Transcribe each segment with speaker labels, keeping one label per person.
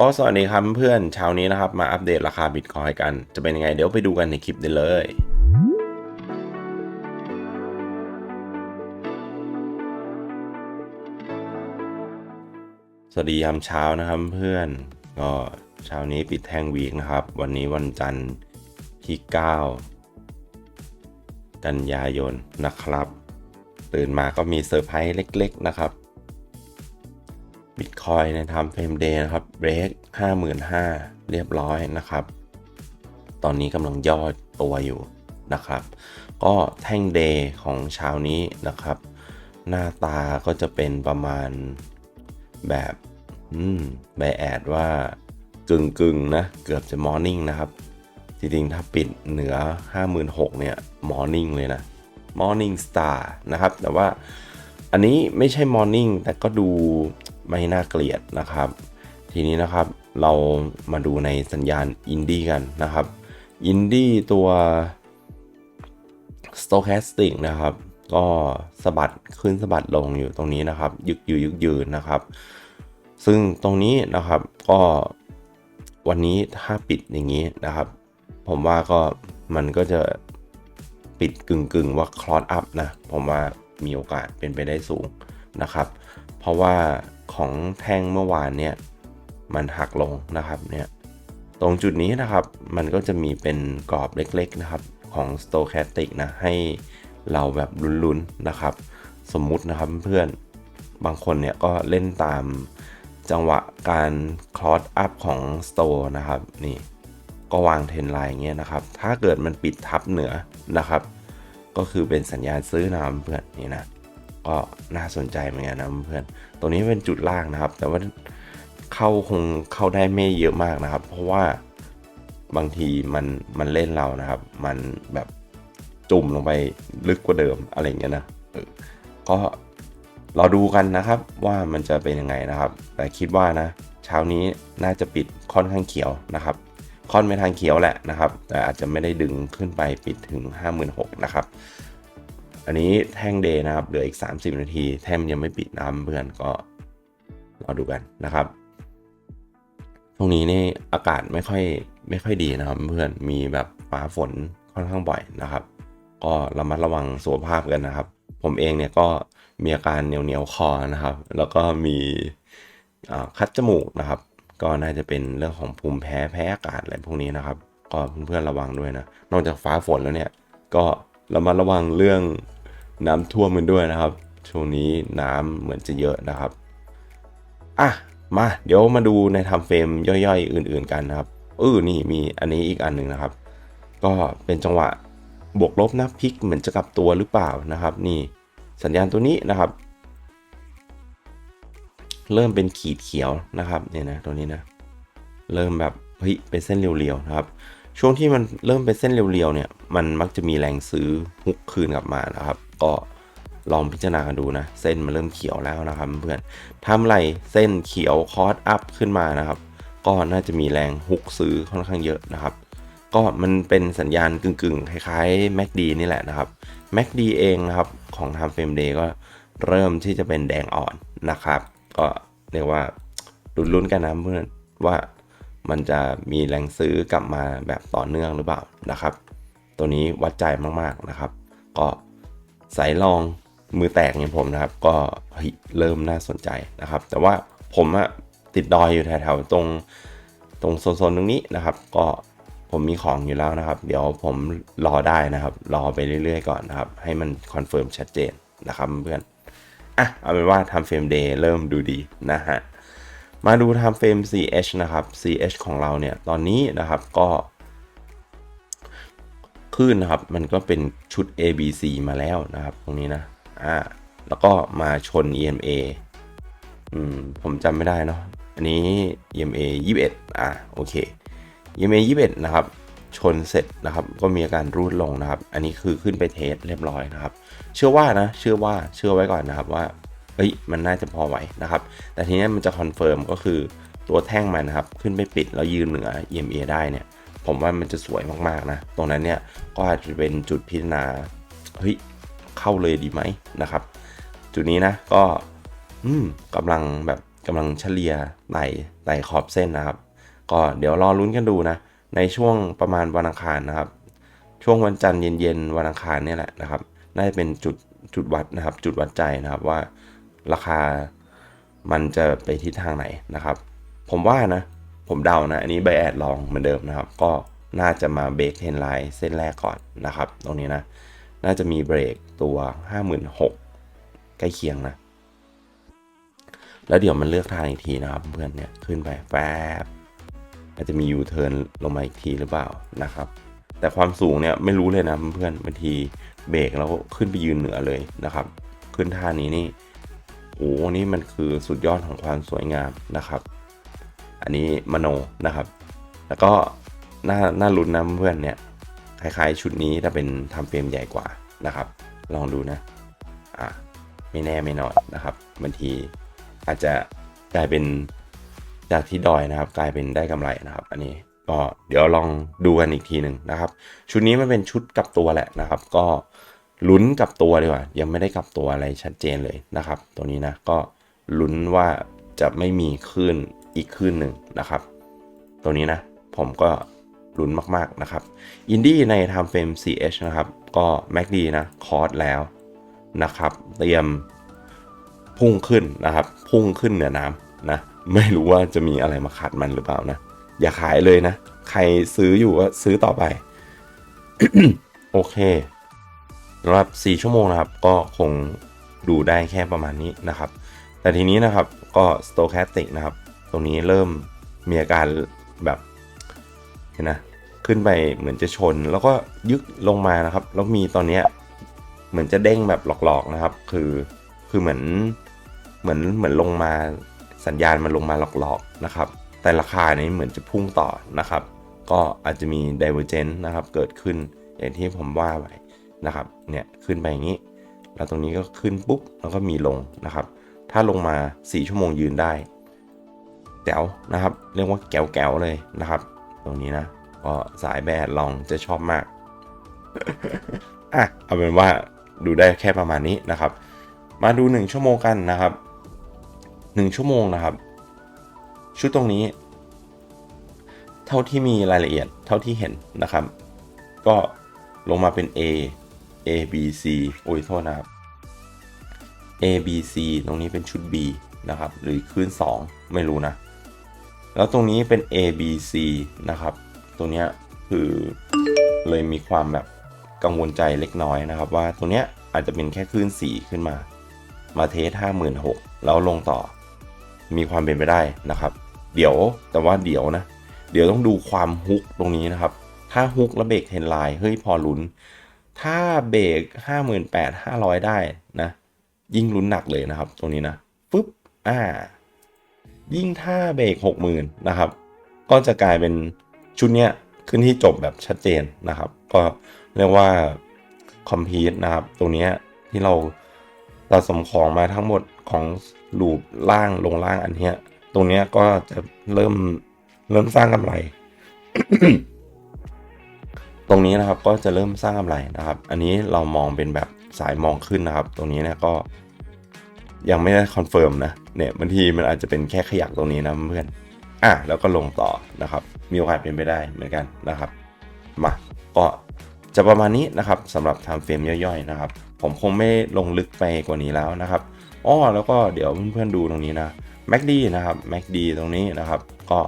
Speaker 1: ก็สวัสดีครับเพื่อนเช้านี้นะครับ มาอัปเดตราคาบิตคอยกัน จะเป็นยังไงเดี๋ยวไปดูกันในคลิปได้เลยสวัสดียามเช้านะครับเพื่อน ก็เช้านี้ปิดแท่งวีคนะครับ วันนี้วันจันทร์ที่ 9 กันยายนนะครับ ตื่นมาก็มีเซอร์ไพรส์เล็ก ๆ นะครับ บิตคอยในทำเฟรมเดย์นะครับเบรก55,000 เรียบร้อยนะครับ ตอนนี้กำลังย่อตัวอยู่นะครับ ก็แท่งเดย์ของเช้านี้นะครับ หน้าตาก็จะเป็นประมาณแบบอืมใบแอดว่ากึ่งกึ่งนะ เกือบจะมอร์นิ่งนะครับ จริงๆ ถ้าปิดเหนือ 56,000เนี่ยมอร์นิ่งเลยนะ Morning Star นะครับ แต่ว่าอันนี้ไม่ใช่ Morning แต่ก็ดู ไม่น่าเกลียดนะครับ ทีนี้นะครับเรามาดูในสัญญาณอินดี้กันนะครับอินดี้ตัว Stochastic นะครับ ก็สะบัดขึ้นสะบัดลงอยู่ตรงนี้นะครับ ยึกยือยึกยืนนะครับ ซึ่งตรงนี้นะครับก็วันนี้ถ้าปิดอย่างนี้นะครับ ผมว่าก็มันก็จะปิดกึ่งกึ่งๆว่าคลอสอัพนะ ผมว่ามีโอกาสเป็นไปได้สูงนะครับ เพราะว่า ของแท่งเมื่อวานเนี่ยมันหักลงนะครับเนี่ยตรงจุดนี้นะครับมันก็จะมีเป็นกรอบเล็กๆนะครับของ Stochastic นะให้เราแบบลุ้นๆนะครับ สมมุตินะครับเพื่อนบางคนเนี่ยก็เล่นตามจังหวะการคลอสอัพของ Store นะครับนี่ก็วางเทนไลน์เงี้ยนะครับ ถ้าเกิดมันปิดทับเหนือนะครับ ก็คือเป็นสัญญาณซื้อนะเพื่อนนี่นะ ก็น่าสนใจเหมือนกันนะเพื่อนตรงนี้เป็นจุดล่างนะครับ แต่ว่าเข้าคงเข้าได้ไม่เยอะมากนะครับ เพราะว่าบางทีมันมันเล่นเรานะครับ มันแบบจุ่มลงไปลึกกว่าเดิมอะไรเงี้ยนะก็เรอดูกันนะครับว่ามันจะเป็นยังไงนะครับ แต่คิดว่านะเช้านี้น่าจะปิดค่อนข้างเขียวนะครับ ค่อนไปทางเขียวแหละนะครับ แต่อาจจะไม่ได้ดึงขึ้นไปปิดถึง 56,000นะครับ อันนี้แท่งเดย์นะครับเหลืออีก 30 นาที แท่งยังไม่ปิดน้ำเพื่อนก็รอดูกันนะครับตรงนี้นี่อากาศไม่ค่อยไม่ค่อยดีนะครับเพื่อนมีแบบฟ้าฝนค่อนข้างบ่อยนะครับ ก็ระมัดระวังสุขภาพกันนะครับ ผมเองเนี่ยก็มีอาการเหนียวเหนียวคอนะครับ แล้วก็มีคัดจมูกนะครับ ก็น่าจะเป็นเรื่องของภูมิแพ้แพ้อากาศอะไรพวกนี้นะครับ ก็เพื่อนๆระวังด้วยนะ นอกจากฟ้าฝนแล้วเนี่ยก็ระมัดระวังเรื่อง น้ำท่วมกันด้วยนะครับ ช่วงนี้น้ำเหมือนจะเยอะนะครับอะมาเดี๋ยวมาดูในทำเฟรมย่อยๆ อื่นๆกันนะครับเออนี่มีอันนี้อีกอันหนึ่งนะครับ ก็เป็นจังหวะบวกลบนะพลิกเหมือนจะกลับตัวหรือเปล่านะครับ นี่สัญญาณตัวนี้นะครับ เริ่มเป็นขีดเขียวนะครับเนี่ยนะตัวนี้นะ เริ่มแบบเฮ้ยเป็นเส้นเรียวๆนะครับ ช่วงที่มันเริ่มเป็นเส้นเรียวๆเนี่ย มันมักจะมีแรงซื้อฮุกคืนกลับมานะครับ ก็ลองพิจารณากันดูนะ เส้นมันเริ่มเขียวแล้วนะครับเพื่อนทำไรเส้นเขียวคอสอัพขึ้นมานะครับ ก็น่าจะมีแรงฮุกซื้อค่อนข้างเยอะนะครับ ก็มันเป็นสัญญาณกึ่งๆ คล้ายๆ MACD นี่แหละนะครับ MACD เองนะครับของ Time Frame Day ก็เริ่มที่จะเป็นแดงอ่อนนะครับ ก็เรียกว่าลุ้นๆกันนะเพื่อนว่ามันจะมีแรงซื้อกลับมาแบบต่อเนื่องหรือเปล่านะครับ ตัวนี้วัดใจมากๆนะครับ ก็ สายลองมือแตกอย่างผมนะครับ ก็เริ่มน่าสนใจนะครับ แต่ว่าผมอะติดดอยอยู่แถวๆตรงตรงโซนๆตรงนี้นะครับ ก็ผมมีของอยู่แล้วนะครับ เดี๋ยวผมรอได้นะครับ รอไปเรื่อยๆก่อนนะครับ ให้มันคอนเฟิร์มชัดเจนนะครับเพื่อนอะเอาเป็นว่าทำเฟรม day เริ่มดูดีนะฮะมาดูทำเฟรม CH นะครับ CH ของเราเนี่ยตอนนี้นะครับก็ ขึ้นนะครับ มันก็เป็นชุด ABC มาแล้วนะครับ ตรงนี้นะอ่าแล้วก็มาชน EMA อืมผมจำไม่ได้เนาะอันนี้ EMA 21 อ่าโอเค EMA 21 นะครับ ชนเสร็จนะครับ ก็มีอาการรูดลงนะครับ อันนี้คือขึ้นไปเทสเรียบร้อยนะครับ เชื่อว่านะ เชื่อว่าเชื่อไว้ก่อนนะครับว่าเฮ้ยมันน่าจะพอไหวนะครับ แต่ทีนี้มันจะคอนเฟิร์มก็คือตัวแท่งมันนะครับ ขึ้นไปปิดแล้วยืนเหนือ EMA ได้เนี่ย ผมว่ามันจะสวยมากๆนะ ตรงนั้นเนี่ยก็อาจจะเป็นจุดพิจารณาเฮ้ยเข้าเลยดีไหมนะครับ จุดนี้นะก็อืมกำลังแบบกำลังเฉลี่ยไต่ไต่ขอบเส้นนะครับ ก็เดี๋ยวรอลุ้นกันดูนะ ในช่วงประมาณวันอังคารนะครับ ช่วงวันจันทร์เย็นๆวันอังคารเนี่ยแหละนะครับน่าจะเป็นจุดจุดวัดนะครับ จุดวัดใจนะครับว่าราคามันจะไปทิศทางไหนนะครับ ผมว่านะ ผมเดานะ อันนี้ใบแอดลองเหมือนเดิมนะครับ ก็น่าจะมาเบรกเทนไลน์เส้นแรกก่อนนะครับ ตรงนี้นะ น่าจะมีเบรกตัว 56ใกล้เคียงนะ แล้วเดี๋ยวมันเลือกทางอีกทีนะครับ เพื่อนเนี่ยขึ้นไปแฟบอาจจะมียูเทิร์นลงมาอีกทีหรือเปล่านะครับ แต่ความสูงเนี่ยไม่รู้เลยนะเพื่อนบางทีเบรกแล้วขึ้นไปยืนเหนือเลยนะครับ ขึ้นท่านี้นี่โอ้นี่มันคือสุดยอดของความสวยงามนะครับ อันนี้มโนนะครับ แล้วก็น่าน่าลุ้นนะเพื่อนเนี่ยคล้ายๆ ชุดนี้แต่เป็นทำเฟรมใหญ่กว่านะครับ ลองดูนะอะไม่แน่ไม่นอนนะครับบางทีอาจจะกลายเป็นจากที่ดอยนะครับ กลายเป็นได้กำไรนะครับ อันนี้ก็เดี๋ยวลองดูกันอีกทีหนึ่งนะครับ ชุดนี้มันเป็นชุดกับตัวแหละนะครับ ก็ลุ้นกับตัวดีกว่า ยังไม่ได้กับตัวอะไรชัดเจนเลยนะครับ ตัวนี้นะก็ลุ้นว่าจะไม่มีคลื่น อีกคืนหนึ่งนะครับ ตัวนี้นะผมก็ลุ้นมากๆนะครับ อินดี้ในทำเฟรม CH นะครับ ก็ MACD นะ คอร์สแล้วนะครับ เตรียมพุ่งขึ้นนะครับ พุ่งขึ้นเหนือน้ำนะ ไม่รู้ว่าจะมีอะไรมาขัดมันหรือเปล่านะ อย่าขายเลยนะ ใครซื้ออยู่ก็ซื้อต่อไป โอเคสำหรับ 4 ชั่วโมงนะครับ ก็คงดูได้แค่ประมาณนี้นะครับ แต่ทีนี้นะครับก็ stochastic นะครับ ตรงนี้เริ่มมีอาการแบบเห็นนะขึ้นไปเหมือนจะชน แล้วก็ยึกลงมานะครับ แล้วมีตอนเนี้ยเหมือนจะเด้งแบบหลอกๆนะครับ คือคือเหมือนเหมือนเหมือนลงมาสัญญาณมันลงมาหลอกๆนะครับ แต่ราคานี้เหมือนจะพุ่งต่อนะครับ ก็อาจจะมี divergence นะครับ เกิดขึ้นอย่างที่ผมว่าไว้นะครับ เนี่ยขึ้นไปอย่างนี้ แล้วตรงนี้ก็ขึ้นปุ๊บแล้วก็มีลงนะครับ ถ้าลงมา 4 ชั่วโมงยืนได้ แจ๋วนะครับ เรียกว่าแก้วแกวๆเลยนะครับ ตรงนี้นะก็สายแบดลองจะชอบมากอะเอาเป็นว่าดูได้แค่ประมาณนี้นะครับ มาดู 1 ชั่วโมงกันนะครับ 1 ชั่วโมงนะครับ ชุดตรงนี้ เท่าที่มีรายละเอียดเท่าที่เห็นนะครับ ก็ลงมาเป็น A A B C โอ้ยโทษนะครับ A B C ตรงนี้เป็นชุด B นะครับ หรือคืน2 ไม่รู้นะ แล้วตรงนี้เป็น A B C นะครับตรงเนี้ยคือเลยมีความแบบกังวลใจเล็กน้อยนะครับ ว่าตรงเนี้ยอาจจะเป็นแค่คลื่น4ขึ้นมา มาเทสห้าหมื่นหกแล้วลงต่อ มีความเป็นไปได้นะครับ เดี๋ยวแต่ว่าเดี๋ยวนะ เดี๋ยวต้องดูความฮุกตรงนี้นะครับ ถ้าฮุกแล้วเบรกเทนไลน์เฮ้ยพอลุ้น ถ้าเบรกห้าหมื่นแปดห้าร้อยได้นะ ยิ่งลุ้นหนักเลยนะครับ ตรงนี้นะปุ๊บอ่า ยิ่งถ้าเบรกหกหมื่นนะครับ ก็จะกลายเป็นชุดเนี้ยขึ้นที่จบแบบชัดเจนนะครับ ก็เรียกว่าคอมพีทนะครับ ตรงนี้ที่เราสะสมของมาทั้งหมดของลูปล่างลงล่างอันเนี้ย ตรงนี้ก็จะเริ่มเริ่มสร้างกำไร ตรงนี้นะครับก็จะเริ่มสร้างกำไรนะครับ อันนี้เรามองเป็นแบบสายมองขึ้นนะครับ ตรงนี้เนี่ยก็ ยังไม่ได้คอนเฟิร์มนะเนี่ยบางทีมันอาจจะเป็นแค่ขยักตรงนี้นะเพื่อนอะแล้วก็ลงต่อนะครับ มีโอกาสเป็นไปได้เหมือนกันนะครับมาก็จะประมาณนี้นะครับสำหรับทำเฟรมย่อยๆนะครับ ผมคงไม่ลงลึกไปกว่านี้แล้วนะครับอ้อแล้วก็เดี๋ยวเพื่อนๆดูตรงนี้นะ MACD นะครับ MACD ตรงนี้นะครับ ก็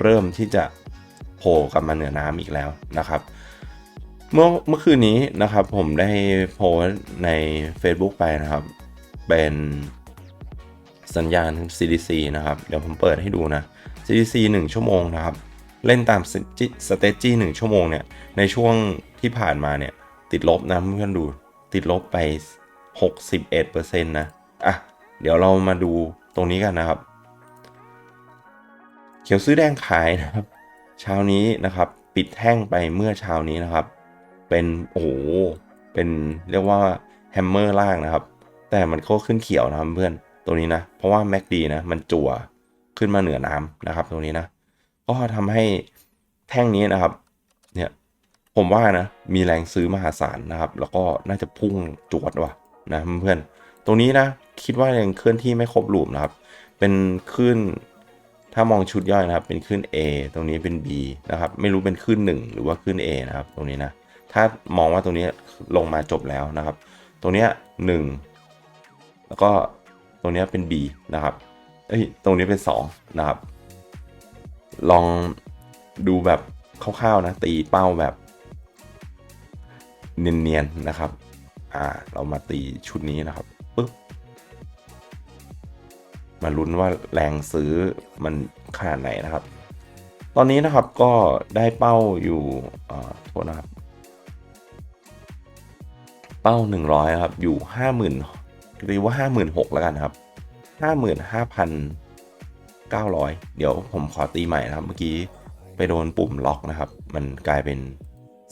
Speaker 1: เริ่มที่จะโผล่กลับมาเหนือน้ำอีกแล้วนะครับ เมื่อเมื่อคืนนี้นะครับผมได้โพสใน Facebook ไปนะครับ เป็นสัญญาณ CDC นะครับ เดี๋ยวผมเปิดให้ดูนะ CDC 1 ชั่วโมงนะครับ เล่นตามสเตจจี้1ชั่วโมงเนี่ย ในช่วงที่ผ่านมาเนี่ย ติดลบนะเพื่อนๆดูติดลบไป 61%นะอะ เดี๋ยวเรามาดูตรงนี้กันนะครับ เขียวซื้อแดงขายนะครับ เช้านี้นะครับ ปิดแท่งไปเมื่อเช้านี้นะครับ เป็น โอ้โห เป็นเรียกว่าแฮมเมอร์ล่างนะครับ แต่มันก็ขึ้นเขียวนะครับเพื่อนตรงนี้นะ เพราะว่า MACD นะมันจั่วขึ้นมาเหนือน้ำนะครับ ตรงนี้นะ ก็ทำให้แท่งนี้นะครับ เนี่ยผมว่านะ มีแรงซื้อมหาศาลนะครับ แล้วก็น่าจะพุ่งจวดว่ะนะเพื่อนตรงนี้นะ คิดว่ายังเคลื่อนที่ไม่ครบลูปนะครับ เป็นขึ้นถ้ามองชุดย่อยนะครับ เป็นขึ้น A ตรงนี้เป็น B นะครับ ไม่รู้เป็นขึ้น1 หรือว่าขึ้น A นะครับ ตรงนี้นะ ถ้ามองว่าตรงนี้ลงมาจบแล้วนะครับ ตรงนี้ยหนึ่ง แล้วก็ตรงนี้เป็น B นะครับเอ้ยตรงนี้เป็น 2 นะครับ ลองดูแบบคร่าวๆนะ ตีเป้าแบบเนียนๆนะครับ อ่า เรามาตีชุดนี้นะครับปึ๊บมาลุ้นว่าแรงซื้อมันขนาดไหนนะครับ ตอนนี้นะครับก็ได้เป้าอยู่อ่อโทษนะครับ เป้า 100 ครับ อยู่ 50,000 รือว่า56,000แล้วกันครับ55,900เดี๋ยวผมขอตีใหม่นะครับ เมื่อกี้ไปโดนปุ่มล็อกนะครับ มันกลายเป็น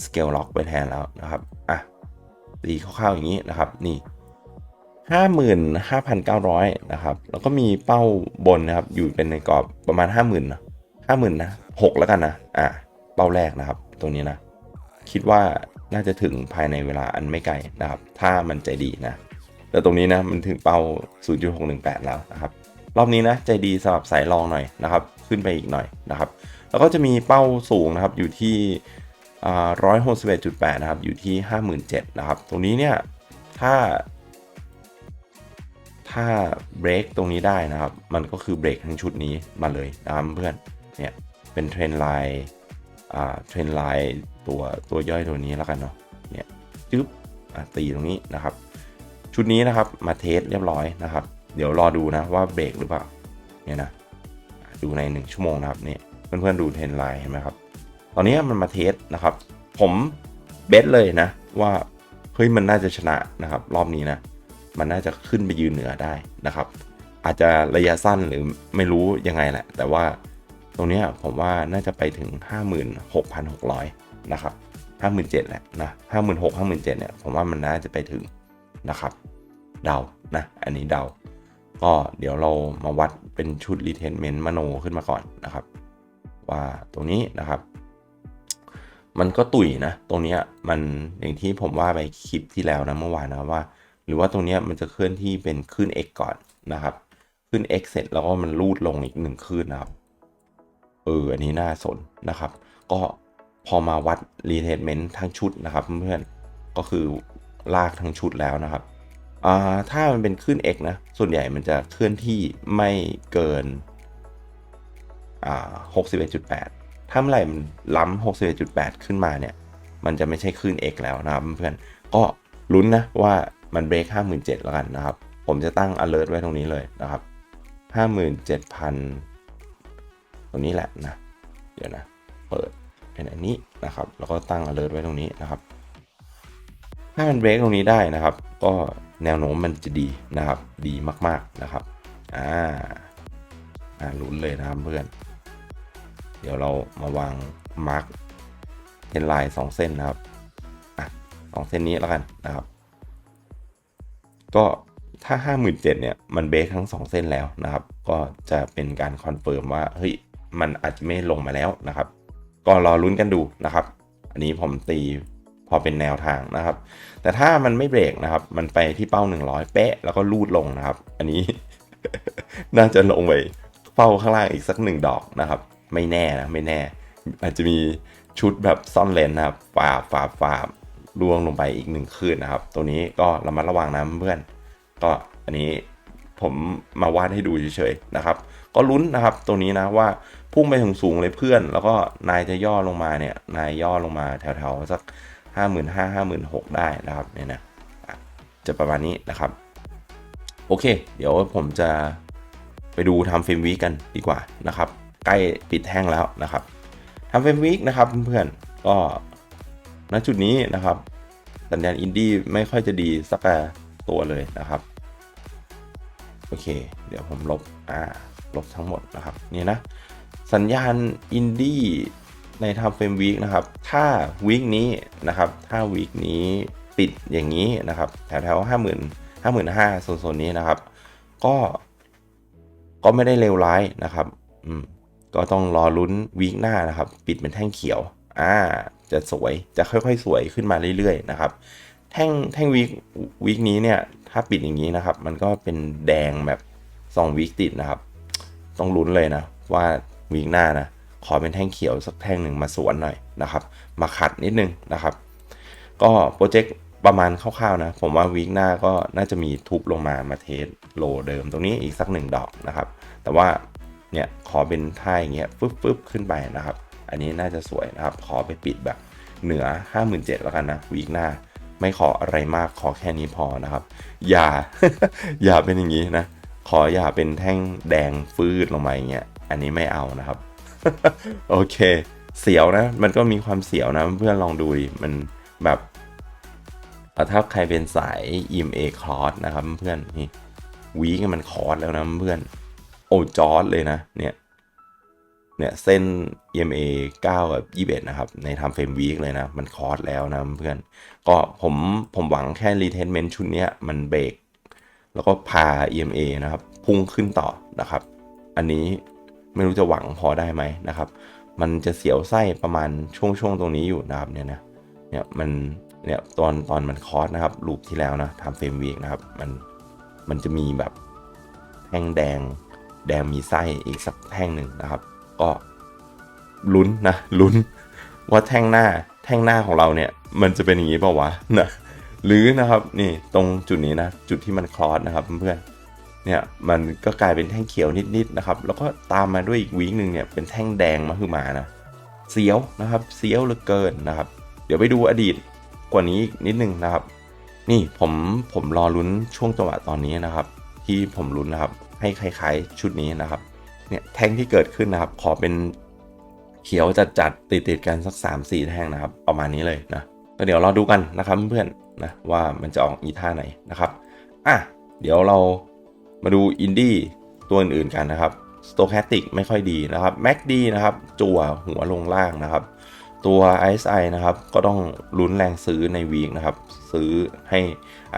Speaker 1: สเกลล็อกไปแทนแล้วนะครับอะตีคร่าวๆอย่างนี้นะครับนี่55,900นะครับ แล้วก็มีเป้าบนนะครับ อยู่เป็นในกรอบประมาณ50,000นะ50,000นะ6แล้วกันนะอะเป้าแรกนะครับ ตรงนี้นะ คิดว่าน่าจะถึงภายในเวลาอันไม่ไกลนะครับ ถ้ามันใจดีนะ แต่ตรงนี้นะมันถึงเป้า 0.618 แล้วนะครับรอบนี้นะใจดีสำหรับสายรองหน่อยนะครับ ขึ้นไปอีกหน่อยนะครับ แล้วก็จะมีเป้าสูงนะครับอยู่ที่ร้อยหกสิบเอ็ดจุดแปดนะครับ อยู่ที่ห้าหมื่นเจ็ดนะครับ ตรงนี้เนี่ย ถ้า ถ้าเบรกตรงนี้ได้นะครับ มันก็คือเบรกทั้งชุดนี้มาเลยนะครับเพื่อน เนี่ย เป็นเทรนไลน์อ่า เทรนไลน์ตัวตัวย่อยตัวนี้แล้วกันเนาะ เนี่ยจึ๊บตีตรงนี้นะครับ ชุดนี้นะครับมาเทสเรียบร้อยนะครับ เดี๋ยวรอดูนะว่าเบรกหรือเปล่าเนี่ยนะดูใน 1 ชั่วโมงนะครับเนี่ยเพื่อนๆดูเทรนไลน์เห็นไหมครับ ตอนนี้มันมาเทสนะครับ ผมเบสเลยนะว่าเฮ้ยมันน่าจะชนะนะครับ รอบนี้นะ มันน่าจะขึ้นไปยืนเหนือได้นะครับ อาจจะระยะสั้นหรือไม่รู้ยังไงแหละ แต่ว่าตรงนี้ผมว่าน่าจะไปถึง 56,600 นะครับ 57,000แหละนะ 56,000 57,000เนี่ยผมว่ามันน่าจะไปถึง นะครับเดานะอันนี้เดา ก็เดี๋ยวเรามาวัดเป็นชุดรีเทนเมนต์มโนขึ้นมาก่อนนะครับ ว่าตรงนี้นะครับ มันก็ตุ๋ยนะ ตรงเนี้ยมันอย่างที่ผมว่าไปคลิปที่แล้วนะเมื่อวานนะว่า หรือว่าตรงเนี้ยมันจะเคลื่อนที่เป็นขึ้น x ก่อนนะครับ ขึ้น x เสร็จแล้วก็มันรูดลงอีกหนึ่งขึ้นนะครับเอออันนี้น่าสนนะครับ ก็พอมาวัด retracement ทั้งชุดนะครับเพื่อนๆก็คือ ลากทั้งชุดแล้วนะครับถ้ามันเป็นขึ้น x นะ ส่วนใหญ่มันจะเคลื่อนที่ไม่เกินอ่า61.8 ถ้าเมื่อไหร่มันล้ำ61.8 ขึ้นมาเนี่ย มันจะไม่ใช่ขึ้น x แล้วนะครับเพื่อนๆ ก็ลุ้นนะว่ามันเบรก57,000แล้วกันนะครับ ผมจะตั้ง alert ไว้ตรงนี้เลยนะครับ 57,000 ตรงนี้แหละนะ เดี๋ยวนะ เปิดเป็นอันนี้นะครับ แล้วก็ตั้ง alert ไว้ตรงนี้นะครับ ถ้ามันเบรกตรงนี้ได้นะครับ ก็แนวโน้มมันจะดีนะครับ ดีมากๆนะครับ อ่าอ่าลุ้นเลยนะครับเพื่อน เดี๋ยวเรามาวางมาร์กเทนไลน์สองเส้นนะครับ อะสองเส้นนี้แล้วกันนะครับ ก็ถ้า 57,000เนี่ย มันเบรกทั้ง 2 เส้นแล้วนะครับ ก็จะเป็นการคอนเฟิร์มว่า เฮ้ย มันอาจจะไม่ลงมาแล้วนะครับ ก็รอลุ้นกันดูนะครับ อันนี้ผมตี พอเป็นแนวทางนะครับ แต่ถ้ามันไม่เบรกนะครับ มันไปที่เป้า 100 เป๊ะ แล้วก็ลูดลงนะครับ อันนี้ น่าจะลงไปเป้าข้างล่างอีกสักหนึ่งดอกนะครับ ไม่แน่นะไม่แน่ อาจจะมีชุดแบบซ่อนเลนนะครับฝ่าฝ่าฝ่าล่วงลงไปอีกหนึ่งคืนนะครับ ตัวนี้ก็ระมัดระวังนะเพื่อน ก็อันนี้ผมมาวาดให้ดูเฉยๆนะครับ ก็ลุ้นนะครับตัวนี้นะว่าพุ่งไปถึงสูงเลยเพื่อน แล้วก็นายจะย่อลงมาเนี่ย นายย่อลงมาแถวๆสัก ห้าหมื่นห้าห้าหมื่นหกได้นะครับเนี่ยนะจะประมาณนี้นะครับ โอเค เดี๋ยวผมจะไปดูทำเฟรมวีกันดีกว่านะครับ ใกล้ปิดแท่งแล้วนะครับทำเฟรมวีนะครับเพื่อนๆก็ณจุดนี้นะครับสัญญาณอินดี้ไม่ค่อยจะดีสักตัวเลยนะครับ โอเค เดี๋ยวผมลบอ่าลบทั้งหมดนะครับนี่นะสัญญาณอินดี้ ในทำเฟรมวีคนะครับ ถ้าวีคนี้นะครับ ถ้าวีคนี้ปิดอย่างนี้นะครับ แถวแถวห้าหมื่นห้าหมื่นห้าโซนๆนี้นะครับ ก็ก็ไม่ได้เลวร้ายนะครับ อืม ก็ต้องรอลุ้นวีคหน้านะครับ ปิดเป็นแท่งเขียว อ่า จะสวย จะค่อยๆ สวยขึ้นมาเรื่อยๆ นะครับ แท่ง แท่งวีควีคนี้เนี่ย ถ้าปิดอย่างนี้นะครับ มันก็เป็นแดงแบบ2วีคติดนะครับ ต้องลุ้นเลยนะ ว่าวีคหน้านะ ขอเป็นแท่งเขียวสักแท่งหนึ่งมาสวนหน่อยนะครับ มาขัดนิดนึงนะครับ ก็โปรเจกต์ประมาณคร่าวๆนะ ผมว่าวีคหน้าก็น่าจะมีทุบลงมามาเทสโลเดิมตรงนี้อีกสักหนึ่งดอกนะครับ แต่ว่าเนี่ยขอเป็นท่าอย่างเงี้ยฟึบฟึบขึ้นไปนะครับ อันนี้น่าจะสวยนะครับ ขอไปปิดแบบเหนือ 57,000แล้วกันนะวีคหน้าไม่ขออะไรมากขอแค่นี้พอนะครับ อย่า อย่าเป็นอย่างนี้นะ ขออย่าเป็นแท่งแดงฟืดลงมาอย่างเงี้ยอันนี้ไม่เอานะครับ โอเค เสียวนะ มันก็มีความเสียวนะเพื่อนลองดูดิ มันแบบถ้าใครเป็นสาย EMA คอร์สนะครับเพื่อนนี่วีกมันคอร์สแล้วนะเพื่อน โอ้จอร์ดเลยนะ เนี่ย เนี่ยเส้น EMA 9กับ21 นะครับ ในทำเฟรมวีคเลยนะ มันคอร์สแล้วนะเพื่อน ก็ผมผมหวังแค่ retenment ชุดนี้มันเบรกแล้วก็พา EMA นะครับ พุ่งขึ้นต่อนะครับ อันนี้ ไม่รู้จะหวังพอได้ไหมนะครับ มันจะเสียวไส้ประมาณช่วงช่วงตรงนี้อยู่นะครับเนี่ยนะเนี่ยมันเนี่ยตอนตอนมันคอร์สนะครับลูปที่แล้วนะทำเฟรมวีกนะครับมันมันจะมีแบบแท่งแดงแดงมีไส้อีกสักแท่งหนึ่งนะครับ ก็ลุ้นนะลุ้นว่าแท่งหน้าแท่งหน้าของเราเนี่ยมันจะเป็นอย่างนี้เปล่าวะนะหรือนะครับนี่ตรงจุดนี้นะจุดที่มันคลอสนะครับเพื่อน เนี่ยมันก็กลายเป็นแท่งเขียวนิดๆนะครับ แล้วก็ตามมาด้วยอีกวีคหนึ่งเนี่ยเป็นแท่งแดงมาคือมานะเสียวนะครับเสียวเหลือเกินนะครับ เดี๋ยวไปดูอดีตกว่านี้อีกนิดนึงนะครับ นี่ผมผมรอลุ้นช่วงจังหวะตอนนี้นะครับ ที่ผมลุ้นนะครับ ให้คล้ายๆชุดนี้นะครับเนี่ยแท่งที่เกิดขึ้นนะครับ ขอเป็นเขียวจัดๆติดๆกันสัก 3 4 แท่งนะครับ ประมาณนี้เลยนะแล้วเดี๋ยวเราดูกันนะครับเพื่อนๆนะว่ามันจะออกอีท่าไหนนะครับอะเดี๋ยวเรา มาดูอินดี้ตัวอื่นๆกันนะครับสโตแคติกไม่ค่อยดีนะครับแม็กดีนะครับจั่วหัวลงล่างนะครับ ตัว ISI นะครับ ก็ต้องลุ้นแรงซื้อในวีคนะครับ ซื้อให้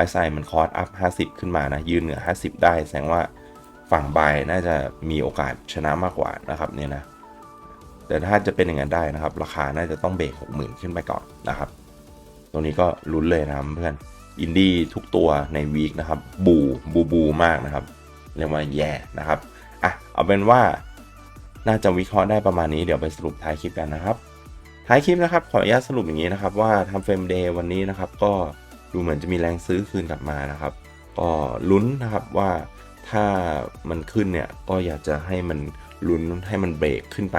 Speaker 1: ISI มันคอร์สอัพ 50 ขึ้นมานะ ยืนเหนือ 50 ได้แสดงว่าฝั่งบายน่าจะมีโอกาสชนะมากกว่านะครับเนี่ยนะ แต่ถ้าจะเป็นอย่างนั้นได้นะครับ ราคาน่าจะต้องเบรก60,000 ขึ้นไปก่อนนะครับตรงนี้ก็ลุ้นเลยนะครับเพื่อน อินดี้ทุกตัวในวีคนะครับบูบูบูมากนะครับ เรียกว่าแย่นะครับอะเอาเป็นว่าน่าจะวิเคราะห์ได้ประมาณนี้เดี๋ยวไปสรุปท้ายคลิปกันนะครับ ท้ายคลิปนะครับขออนุญาตสรุปอย่างนี้นะครับว่าทำเฟรมเดย์วันนี้นะครับก็ดูเหมือนจะมีแรงซื้อคืนกลับมานะครับ ก็ลุ้นนะครับว่าถ้ามันขึ้นเนี่ยก็อยากจะให้มันลุ้นให้มันเบรกขึ้นไป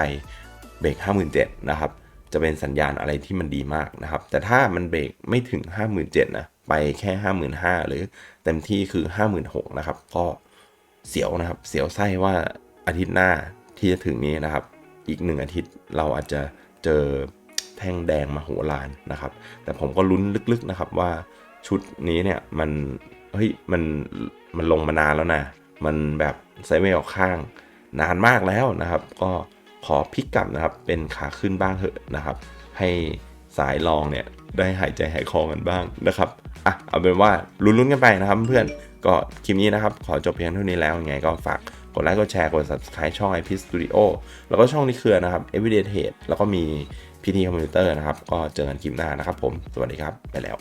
Speaker 1: เบรก57,000นะครับจะเป็นสัญญาณอะไรที่มันดีมากนะครับ แต่ถ้ามันเบรกไม่ถึง 57,000นะ ไปแค่ 55,000หรือเต็มที่คือ 56,000นะครับ ก็เสียวนะครับ เสียวไส้ว่าอาทิตย์หน้าที่จะถึงนี้นะครับ อีกหนึ่งอาทิตย์เราอาจจะเจอแท่งแดงมาโหฬารนะครับ แต่ผมก็ลุ้นลึกๆนะครับว่าชุดนี้เนี่ยมันเฮ้ยมันมันลงมานานแล้วนะ มันแบบไซเวย์ออกข้างนานมากแล้วนะครับ ก็ขอพลิกกลับนะครับเป็นขาขึ้นบ้างเถอะนะครับ ให้ สายรองเนี่ยได้หายใจหายคอกันบ้างนะครับอะเอาเป็นว่าลุ้นๆกันไปนะครับเพื่อนก็คลิปนี้นะครับ ขอจบเพียงเท่านี้แล้วยังไงก็ฝากกดไลค์กดแชร์กด subscribe ช่อง IP Studio แล้วก็ช่องนี้เครือนะครับ Everyday Trade แล้วก็มี PT Computer นะครับ ก็เจอกันคลิปหน้านะครับผม สวัสดีครับ ไปแล้ว